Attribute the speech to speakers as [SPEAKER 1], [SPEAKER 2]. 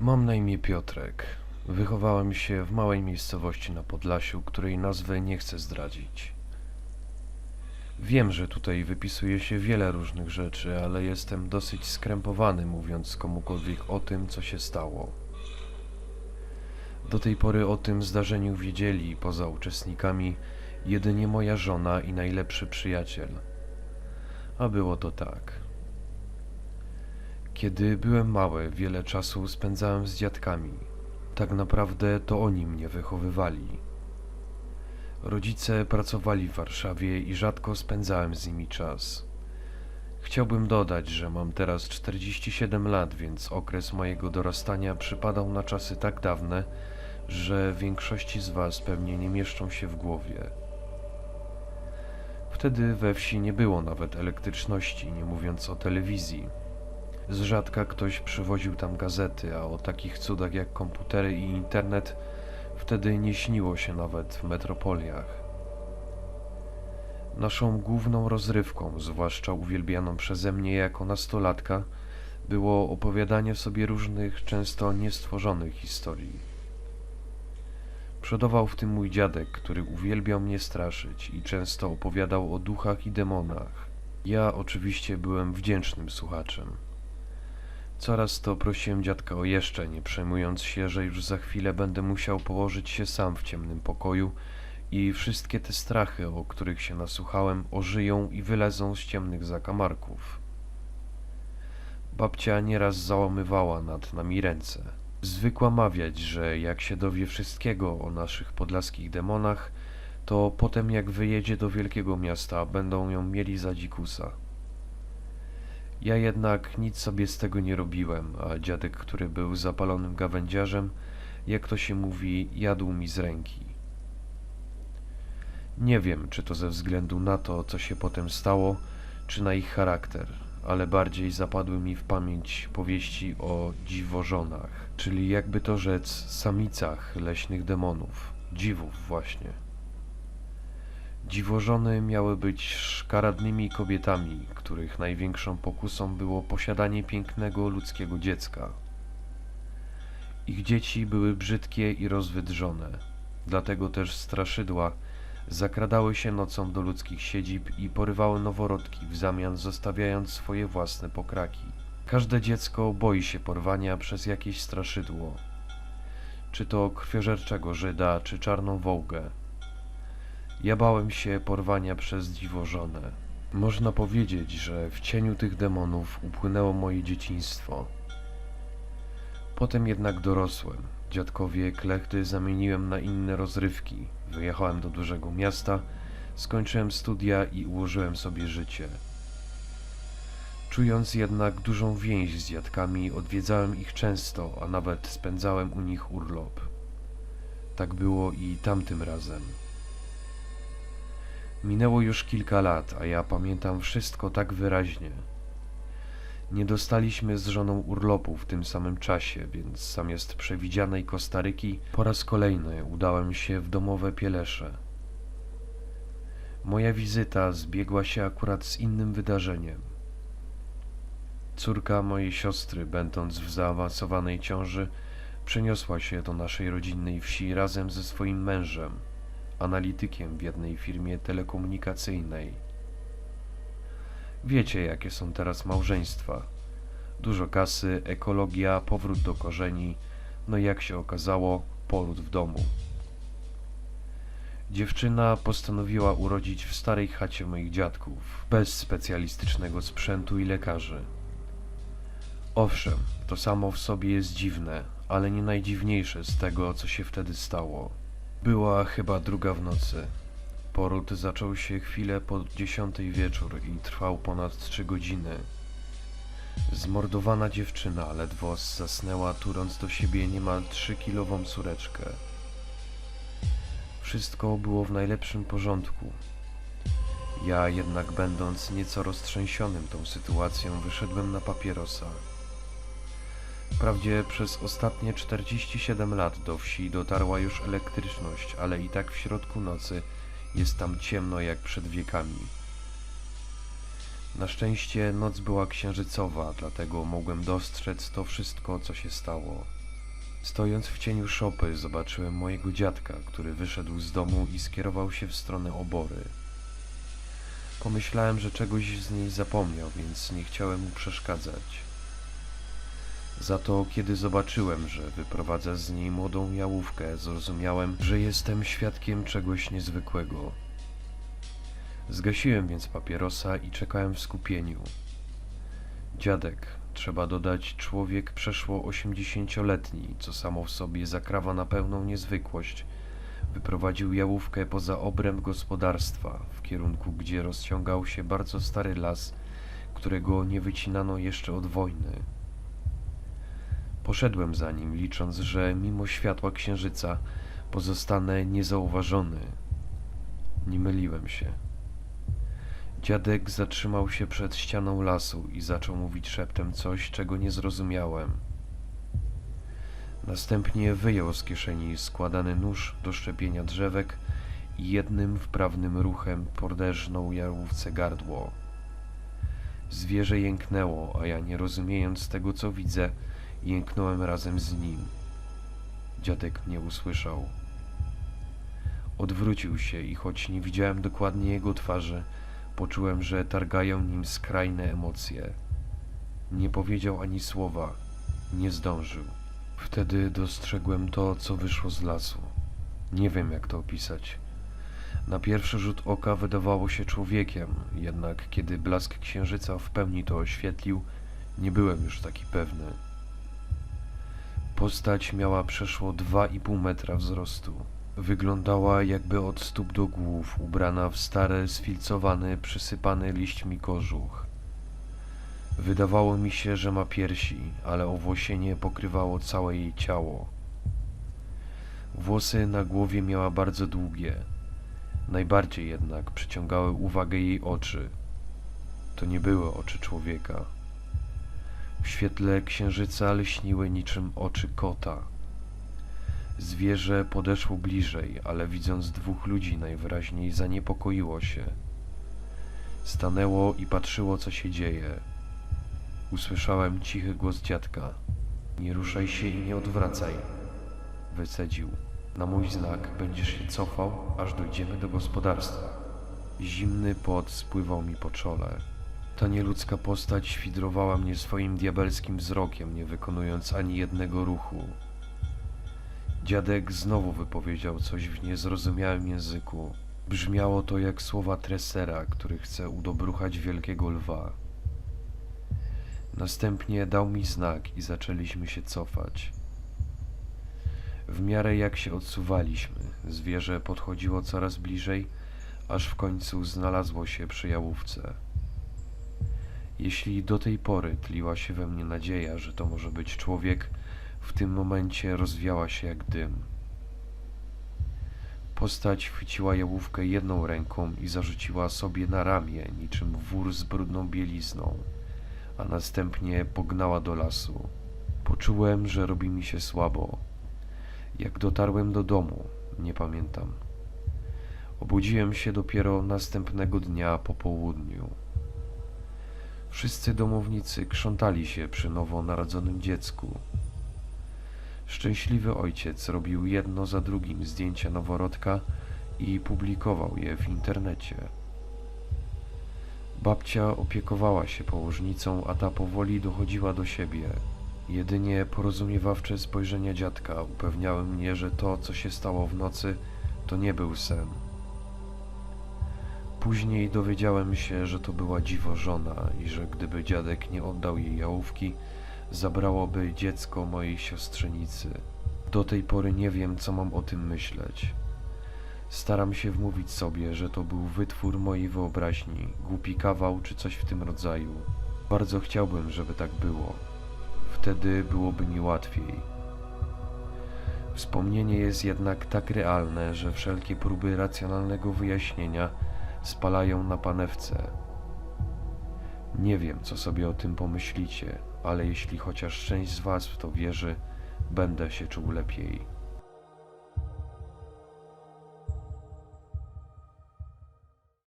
[SPEAKER 1] Mam na imię Piotrek. Wychowałem się w małej miejscowości na Podlasiu, której nazwy nie chcę zdradzić. Wiem, że tutaj wypisuje się wiele różnych rzeczy, ale jestem dosyć skrępowany mówiąc komukolwiek o tym, co się stało. Do tej pory o tym zdarzeniu wiedzieli, poza uczestnikami, jedynie moja żona i najlepszy przyjaciel. A było to tak. Kiedy byłem mały, wiele czasu spędzałem z dziadkami. Tak naprawdę to oni mnie wychowywali. Rodzice pracowali w Warszawie i rzadko spędzałem z nimi czas. Chciałbym dodać, że mam teraz 47 lat, więc okres mojego dorastania przypadał na czasy tak dawne, że większości z Was pewnie nie mieszczą się w głowie. Wtedy we wsi nie było nawet elektryczności, nie mówiąc o telewizji. Z rzadka ktoś przywoził tam gazety, a o takich cudach jak komputery i internet wtedy nie śniło się nawet w metropoliach. Naszą główną rozrywką, zwłaszcza uwielbianą przeze mnie jako nastolatka, było opowiadanie sobie różnych, często niestworzonych historii. Przodował w tym mój dziadek, który uwielbiał mnie straszyć i często opowiadał o duchach i demonach. Ja oczywiście byłem wdzięcznym słuchaczem. Coraz to prosiłem dziadka o jeszcze, nie przejmując się, że już za chwilę będę musiał położyć się sam w ciemnym pokoju i wszystkie te strachy, o których się nasłuchałem, ożyją i wylezą z ciemnych zakamarków. Babcia nieraz załamywała nad nami ręce. Zwykła mawiać, że jak się dowie wszystkiego o naszych podlaskich demonach, to potem jak wyjedzie do wielkiego miasta, będą ją mieli za dzikusa. Ja jednak nic sobie z tego nie robiłem, a dziadek, który był zapalonym gawędziarzem, jak to się mówi, jadł mi z ręki. Nie wiem, czy to ze względu na to, co się potem stało, czy na ich charakter, ale bardziej zapadły mi w pamięć powieści o dziwożonach, czyli jakby to rzec samicach leśnych demonów, dziwów właśnie. Dziwożony miały być szkaradnymi kobietami, których największą pokusą było posiadanie pięknego ludzkiego dziecka. Ich dzieci były brzydkie i rozwydrzone, dlatego też straszydła zakradały się nocą do ludzkich siedzib i porywały noworodki, w zamian zostawiając swoje własne pokraki. Każde dziecko boi się porwania przez jakieś straszydło, czy to krwiożerczego Żyda, czy czarną wołgę. Ja bałem się porwania przez dziwożonę. Można powiedzieć, że w cieniu tych demonów upłynęło moje dzieciństwo. Potem jednak dorosłem. Dziadkowie klechty zamieniłem na inne rozrywki. Wyjechałem do dużego miasta, skończyłem studia i ułożyłem sobie życie. Czując jednak dużą więź z dziadkami, odwiedzałem ich często, a nawet spędzałem u nich urlop. Tak było i tamtym razem. Minęło już kilka lat, a ja pamiętam wszystko tak wyraźnie. Nie dostaliśmy z żoną urlopu w tym samym czasie, więc zamiast przewidzianej Kostaryki po raz kolejny udałem się w domowe Pielesze. Moja wizyta zbiegła się akurat z innym wydarzeniem. Córka mojej siostry, będąc w zaawansowanej ciąży, przeniosła się do naszej rodzinnej wsi razem ze swoim mężem, analitykiem w jednej firmie telekomunikacyjnej. Wiecie, jakie są teraz małżeństwa. Dużo kasy, ekologia, powrót do korzeni, no i jak się okazało, poród w domu. Dziewczyna postanowiła urodzić w starej chacie moich dziadków, bez specjalistycznego sprzętu i lekarzy. Owszem, to samo w sobie jest dziwne, ale nie najdziwniejsze z tego, co się wtedy stało. Była chyba druga w nocy. Poród zaczął się chwilę po dziesiątej wieczór i trwał ponad trzy godziny. Zmordowana dziewczyna ledwo zasnęła, turąc do siebie niemal trzykilową córeczkę. Wszystko było w najlepszym porządku. Ja jednak będąc nieco roztrzęsionym tą sytuacją, wyszedłem na papierosa. Wprawdzie przez ostatnie 47 lat do wsi dotarła już elektryczność, ale i tak w środku nocy jest tam ciemno jak przed wiekami. Na szczęście noc była księżycowa, dlatego mogłem dostrzec to wszystko, co się stało. Stojąc w cieniu szopy, zobaczyłem mojego dziadka, który wyszedł z domu i skierował się w stronę obory. Pomyślałem, że czegoś z niej zapomniał, więc nie chciałem mu przeszkadzać. Za to, kiedy zobaczyłem, że wyprowadza z niej młodą jałówkę, zrozumiałem, że jestem świadkiem czegoś niezwykłego. Zgasiłem więc papierosa i czekałem w skupieniu. Dziadek, trzeba dodać człowiek przeszło osiemdziesięcioletni, co samo w sobie zakrawa na pełną niezwykłość, wyprowadził jałówkę poza obręb gospodarstwa, w kierunku, gdzie rozciągał się bardzo stary las, którego nie wycinano jeszcze od wojny. Poszedłem za nim, licząc, że mimo światła księżyca pozostanę niezauważony. Nie myliłem się. Dziadek zatrzymał się przed ścianą lasu i zaczął mówić szeptem coś, czego nie zrozumiałem. Następnie wyjął z kieszeni składany nóż do szczepienia drzewek i jednym wprawnym ruchem poderżnął jałówce gardło. Zwierzę jęknęło, a ja nie rozumiejąc tego, co widzę, jęknąłem razem z nim. Dziadek mnie usłyszał. Odwrócił się i choć nie widziałem dokładnie jego twarzy, poczułem, że targają nim skrajne emocje. Nie powiedział ani słowa, nie zdążył. Wtedy dostrzegłem to, co wyszło z lasu. Nie wiem, jak to opisać. Na pierwszy rzut oka wydawało się człowiekiem, jednak kiedy blask księżyca w pełni to oświetlił, nie byłem już taki pewny. Postać miała przeszło 2,5 metra wzrostu. Wyglądała jakby od stóp do głów, ubrana w stary, sfilcowany, przysypany liśćmi kożuch. Wydawało mi się, że ma piersi, ale owłosienie pokrywało całe jej ciało. Włosy na głowie miała bardzo długie. Najbardziej jednak przyciągały uwagę jej oczy. To nie były oczy człowieka. W świetle księżyca lśniły niczym oczy kota. Zwierzę podeszło bliżej, ale widząc dwóch ludzi najwyraźniej zaniepokoiło się. Stanęło i patrzyło, co się dzieje. Usłyszałem cichy głos dziadka. Nie ruszaj się i nie odwracaj. Wycedził. Na mój znak będziesz się cofał, aż dojdziemy do gospodarstwa. Zimny pot spływał mi po czole. Ta nieludzka postać świdrowała mnie swoim diabelskim wzrokiem, nie wykonując ani jednego ruchu. Dziadek znowu wypowiedział coś w niezrozumiałym języku. Brzmiało to jak słowa tresera, który chce udobruchać wielkiego lwa. Następnie dał mi znak i zaczęliśmy się cofać. W miarę jak się odsuwaliśmy, zwierzę podchodziło coraz bliżej, aż w końcu znalazło się przy jałówce. Jeśli do tej pory tliła się we mnie nadzieja, że to może być człowiek, w tym momencie rozwiała się jak dym. Postać chwyciła jałówkę jedną ręką i zarzuciła sobie na ramię, niczym wór z brudną bielizną, a następnie pognała do lasu. Poczułem, że robi mi się słabo. Jak dotarłem do domu, nie pamiętam. Obudziłem się dopiero następnego dnia po południu. Wszyscy domownicy krzątali się przy nowonarodzonym dziecku. Szczęśliwy ojciec robił jedno za drugim zdjęcia noworodka i publikował je w internecie. Babcia opiekowała się położnicą, a ta powoli dochodziła do siebie. Jedynie porozumiewawcze spojrzenia dziadka upewniały mnie, że to, co się stało w nocy, to nie był sen. Później dowiedziałem się, że to była dziwożona i że gdyby dziadek nie oddał jej jałówki, zabrałoby dziecko mojej siostrzenicy. Do tej pory nie wiem, co mam o tym myśleć. Staram się wmówić sobie, że to był wytwór mojej wyobraźni, głupi kawał czy coś w tym rodzaju. Bardzo chciałbym, żeby tak było. Wtedy byłoby mi łatwiej. Wspomnienie jest jednak tak realne, że wszelkie próby racjonalnego wyjaśnienia spalają na panewce. Nie wiem, co sobie o tym pomyślicie, ale jeśli chociaż część z Was w to wierzy, będę się czuł lepiej.